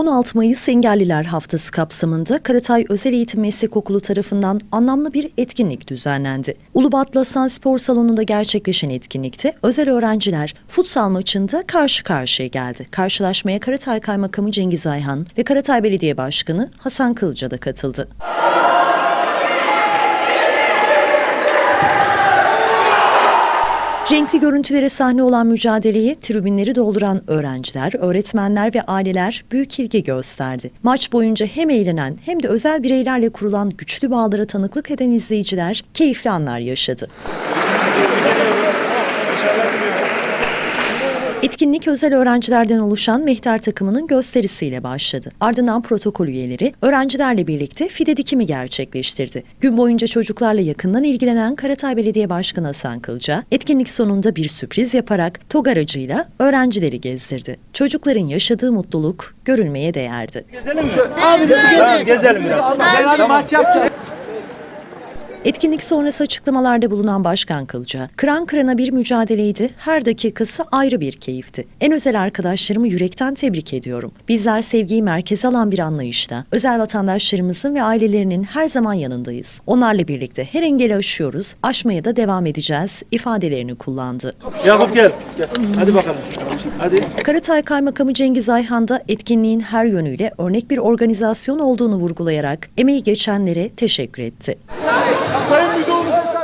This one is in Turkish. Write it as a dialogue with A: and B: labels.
A: 16 Mayıs Engelliler Haftası kapsamında Karatay Özel Eğitim Meslek Okulu tarafından anlamlı bir etkinlik düzenlendi. Ulubatlı Hasan Spor Salonu'nda gerçekleşen etkinlikte özel öğrenciler futsal maçında karşı karşıya geldi. Karşılaşmaya Karatay Kaymakamı Cengiz Ayhan ve Karatay Belediye Başkanı Hasan Kılıca da katıldı. Renkli görüntülere sahne olan mücadeleye tribünleri dolduran öğrenciler, öğretmenler ve aileler büyük ilgi gösterdi. Maç boyunca hem eğlenen hem de özel bireylerle kurulan güçlü bağlara tanıklık eden izleyiciler keyifli anlar yaşadı. Etkinlik özel öğrencilerden oluşan mehter takımının gösterisiyle başladı. Ardından protokol üyeleri öğrencilerle birlikte fide dikimi gerçekleştirdi. Gün boyunca çocuklarla yakından ilgilenen Karatay Belediye Başkanı Hasan Kılca, etkinlik sonunda bir sürpriz yaparak TOG aracıyla öğrencileri gezdirdi. Çocukların yaşadığı mutluluk görülmeye değerdi.
B: Gezelim mi? Abi gezelim. gezelim biraz. Tamam. maç yapacağız.
A: Etkinlik sonrası açıklamalarda bulunan Başkan Kılca, kıran kırana bir mücadeleydi, her dakikası ayrı bir keyifti. En özel arkadaşlarımı yürekten tebrik ediyorum. Bizler sevgiyi merkeze alan bir anlayışla, özel vatandaşlarımızın ve ailelerinin her zaman yanındayız. Onlarla birlikte her engeli aşıyoruz, aşmaya da devam edeceğiz ifadelerini kullandı.
B: Yakup gel. gel. Hadi bakalım. Hadi.
A: Karatay Kaymakamı Cengiz Ayhan da etkinliğin her yönüyle örnek bir organizasyon olduğunu vurgulayarak emeği geçenlere teşekkür etti. Sayın Müdürümüz